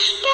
दुष्ट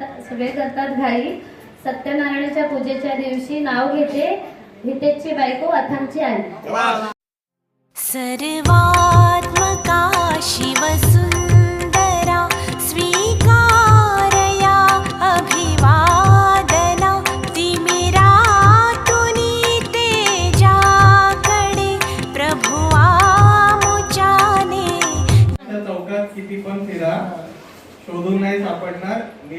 सगळे करतात घाई. सत्यनारायणाच्या पूजेच्या दिवशी नाव घेते हितेची बायको अथांची आई. सर्वात्मका शिवसु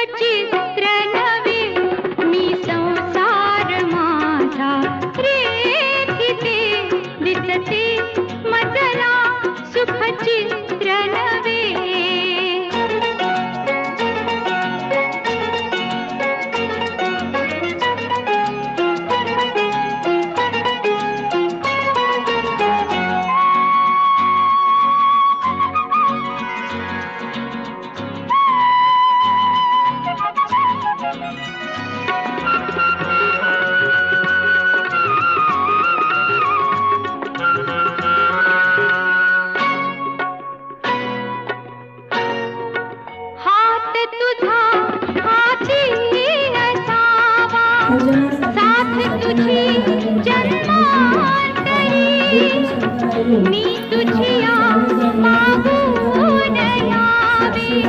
चित्र मी तुझिया मागून यावे आसरी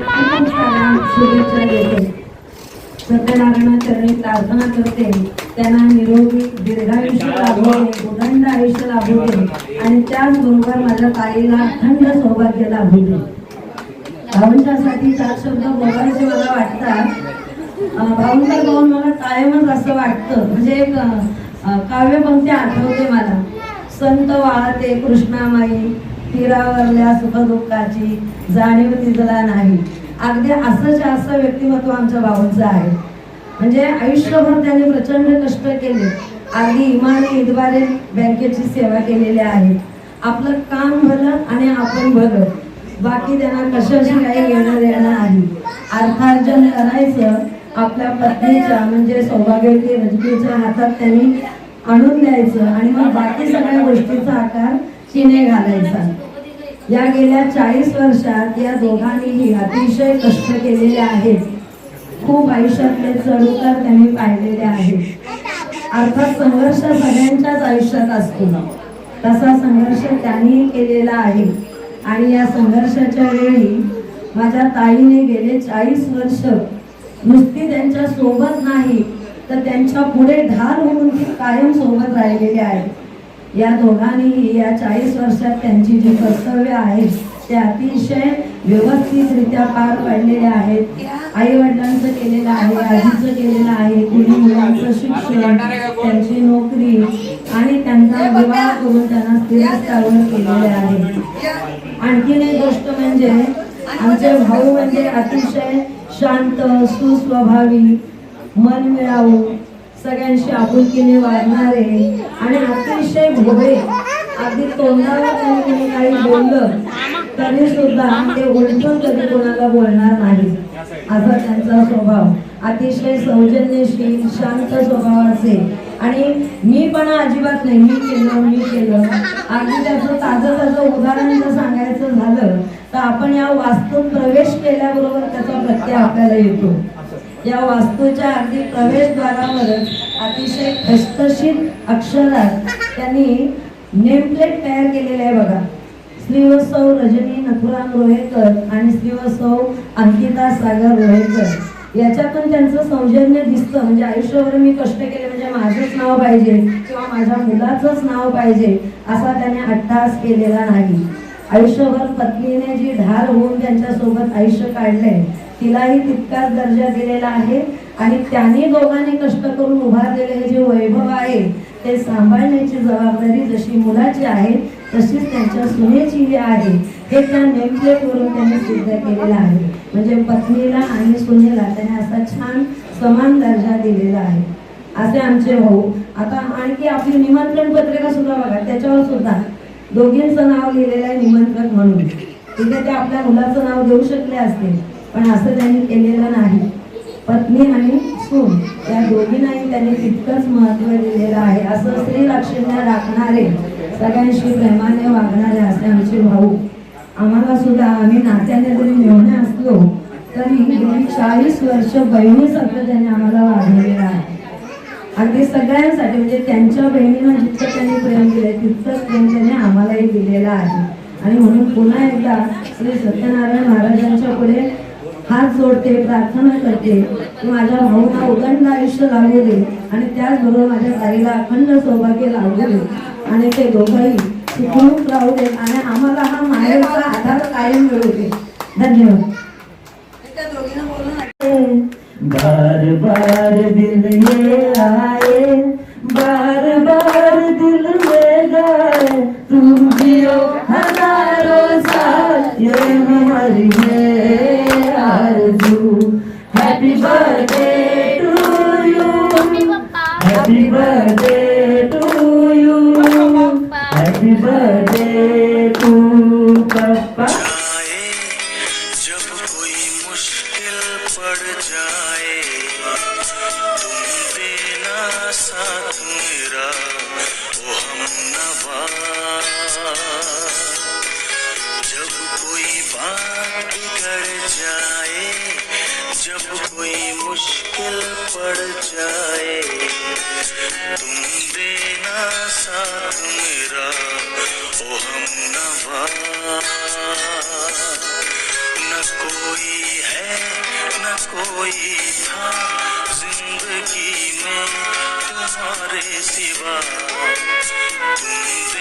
माझ्या सत्यनारायण चरणी प्रार्थना करते त्यांना निरोगी दीर्घायुष्य लाभू दे उदंड आयुष्य लाभू दे आणि त्याचबरोबर माझ्या ताईला अखंड सौभाग्य लाभू दे भाऊंच्यासाठी चार शब्द बोलायचे मला वाटतात अं, भाऊंचा मला कायमच असं वाटतं म्हणजे एक काव्य पंक्ती आठवते मला. संत वाहते कृष्णामाई तीरावरल्या सुखदुःखाची जाणीव तिजला नाही. अगदी असंच असं व्यक्तिमत्व आमच्या भाऊंचं आहे. म्हणजे आयुष्यभर त्यांनी प्रचंड कष्ट केले. अगदी इमानी ईदवारे बँकेची सेवा केलेली आहे. आपलं काम भलं आणि आपण भलं. बाकी त्यांना कशाशी काही घेणं देणं नाही. अर्थार्जन करायचं आपल्या पत्नीच्या म्हणजे सौभाग्यवती रजनीच्या हातात त्यांनी आणून द्यायचं आणि मग बाकी सगळ्या गोष्टीचा आकार तिने घालायचा. या गेल्या चाळीस वर्षात या दोघांनीही अतिशय कष्ट केलेले आहेत. खूप आयुष्यातले चढउतार त्यांनी पाहिलेले आहेत. अर्थात संघर्ष सगळ्यांच्याच आयुष्यात असतो. तसा संघर्ष त्यांनी केलेला आहे. आणि या संघर्षाच्या वेळी माझ्या ताईने गेले चाळीस वर्ष नुसती त्यांच्यासोबत नाही तर त्यांच्या पुढे ढाल होऊन ती कायम सोबत राहिलेली आहे. या दोघांनीही या चाळीस वर्षात त्यांची जी कर्तव्य आहेत ते अतिशय व्यवस्थितरित्या पार पाडलेले आहेत. आई वडिलांचं केलेलं आहे आजीचं केलेलं आहे कुणी मुलांचं शिक्षण त्यांची नोकरी आणि त्यांचा विवाह करून त्यांना स्थिरस्थावर केलेले आहे. आणखीन एक गोष्ट म्हणजे आमचे भाऊ म्हणजे अतिशय शांत सुस्वभावी मन मिळावू. सगळ्यांशी आपुलकीने वागणारे आणि अतिशय भोळे अगदी तोंडावर त्यांनी कोणी काही बोललं तरी सुद्धा ते उलटून कधी कोणाला बोलणार नाही. असा त्यांचा स्वभाव. अतिशय सौजन्यशील शांत स्वभावाचे आणि मी पण अजिबात नाही मी केलं मी केलं. अगदी त्याचं ताजं ताजं उदाहरण जर सांगायचं झालं तर आपण या वास्तूत प्रवेश केल्याबरोबर त्याचा प्रत्यय आपल्याला येतो. या वास्तूच्या अगदी प्रवेशद्वारावरच अतिशय ठसठशीत अक्षरात त्यांनी नेमप्लेट तयार केलेले आहे बघा. श्रीवत्सव रजनी नथुराम रोहेकर आणि श्रीवत्सव अंकिता सागर रोहेकर. याच्यातून त्यांचं सौजन्य दिसतं. म्हणजे आयुष्यभर मी कष्ट केले म्हणजे माझंच नाव पाहिजे किंवा माझ्या मुलाचंच नाव पाहिजे असा त्याने अट्टास केलेला नाही. आयुष्यभर पत्नीने जी ढाल होऊन त्यांच्यासोबत आयुष्य काढलंय तिलाही तितकाच दर्जा दिलेला आहे आणि त्यांनी दोघांनी कष्ट करून उभारलेले हे जे वैभव आहे ते सांभाळण्याची जबाबदारी जशी मुलाची आहे तशीच त्यांच्या सुनेची आहे. हे त्या नेमप्लेटवरून त्यांनी सिद्ध केलेलं आहे. म्हणजे पत्नीला आणि सुनेला त्याने असा छान समान दर्जा दिलेला आहे. असे आमचे भाऊ. आता आणखी आपली निमंत्रण पत्रिका सुद्धा बघा त्याच्यावर सुद्धा दोघींचं नाव लिहिलेलं आहे निमंत्रक म्हणून. तिथे ते आपल्या मुलाचं नाव देऊ शकले असते पण असं त्यांनी केलेलं नाही. पत्नी आणि सून या दोघींनाही त्यांनी तितकंच महत्त्व दिलेलं आहे. असं स्त्री लक्षण्य राखणारे सगळ्यांशी प्रेमाने वागणारे असते आमचे भाऊ. आम्हाला सुद्धा आम्ही नात्याने जरी मिळवणे असलो तरी गेली चाळीस वर्ष बहिणीसारखं त्यांनी आम्हाला वाढवलेलं आहे. अगदी सगळ्यांसाठी म्हणजे त्यांच्या बहिणीनं जितकं त्यांनी प्रेम दिलंय तितकंच प्रेम त्यांनी आम्हालाही दिलेलं आहे. आणि म्हणून पुन्हा एकदा श्री सत्यनारायण महाराजांच्या पुढे हात जोडते प्रार्थना करते की माझ्या भाऊना उदंड आयुष्य लागू दे आणि त्याचबरोबर माझ्या ताईला अखंड सौभाग्य लागू दे आणि ते दोघंही सुखरूप राहू दे आणि आम्हाला हा मायेचा आधार कायम मिळू दे. धन्यवाद. बार बार दिल ये पड़ जाए तुम देना साथ मेरा ओ हम नवा जब कोई बात बिगड़ जाए, जब कोई मुश्किल पड़ जाए तुम देना साथ मेरा ओ हम नवा कोई था। जिंदगी में तुम्हारे सिवा तुम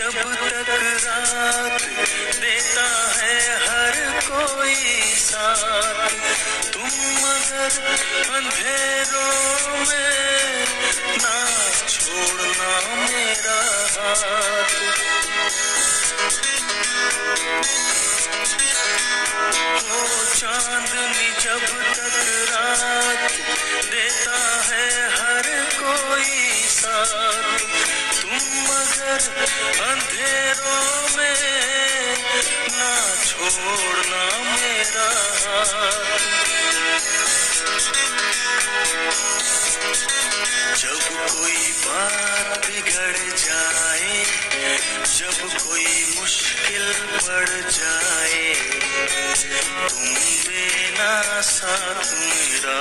जब तक रात देता है हर कोई साथ तुम मगर अंधेरों में ना छोड़ना मेरा हाथ। ओ चांदनी जब तक रात देता है हर कोई अंधेरों में ना छोड़ना मेरा। जब कोई बात बिगड़ जाए, जब कोई मुश्किल पड़ जाए, तुम देना साथ मेरा